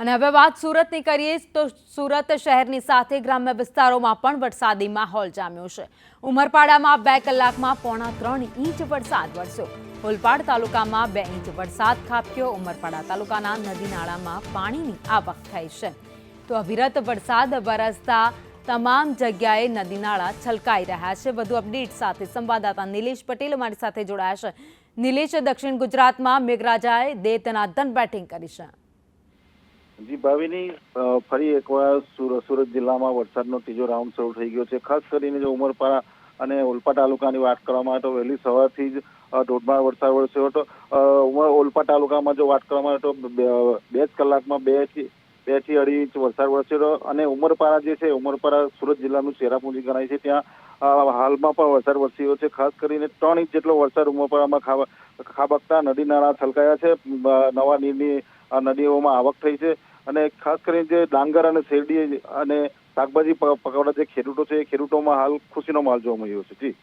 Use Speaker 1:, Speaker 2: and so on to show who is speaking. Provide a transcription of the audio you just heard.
Speaker 1: અને હવે વાત સુરતની કરીએ તો સુરત શહેરની સાથે ગ્રામ્ય વિસ્તારોમાં પણ વરસાદી માહોલ જામ્યો છે. ઉમરપાડામાં બે કલાકમાં પોણા ત્રણ ઇંચ વરસાદ વરસ્યો. ઓલપાડ તાલુકામાં બે ઇંચ વરસાદ ખાબક્યો. ઉમરપાડા તાલુકાના નદી નાળામાં પાણીની આવક થઈ છે. તો અવિરત વરસાદ વરસતા તમામ જગ્યાએ નદી નાળા છલકાઈ રહ્યા છે. વધુ અપડેટ સાથે સંવાદદાતા નિલેશ પટેલ અમારી સાથે જોડાયા છે. નિલેશ, દક્ષિણ ગુજરાતમાં મેઘરાજાએ દે તનાદન બેટિંગ કરી છે.
Speaker 2: જી, ભાવિની ફરી એકવાર સુર- સુરત જિલ્લામાં વરસાદનો ત્રીજો રાઉન્ડ શરૂ થઈ ગયો છે. ખાસ કરીને જો ઉમરપાડા અને ઓલપા તાલુકાની વાત કરવામાં આવે તો વહેલી સવારથી જ ધોધમાર વરસાદ વરસ્યો હતો. ઓલપા તાલુકામાં જો વાત કરવામાં આવે તો બે જ કલાકમાં બેથી બેથી અઢી ઇંચ વરસાદ વરસ્યો હતો. અને ઉમરપાડા જે છે, ઉમરપાડા સુરત જિલ્લાનું ચેરાપુંજી ગણાય છે. ત્યાં હાલમાં પણ વરસાદ વરસ્યો છે. ખાસ કરીને ત્રણ ઇંચ જેટલો વરસાદ ઉમરપાડામાં ખાબકતા નદી નાળા છલકાયા છે. નવા નીરની નદીઓમાં આવક થઈ છે. અને ખાસ કરીને જે ડાંગર અને શેરડી અને શાકભાજી પકવડા જે ખેડૂતો છે, એ ખેડૂતોમાં હાલ ખુશીનો માલ જોવા મળ્યો છે. જી.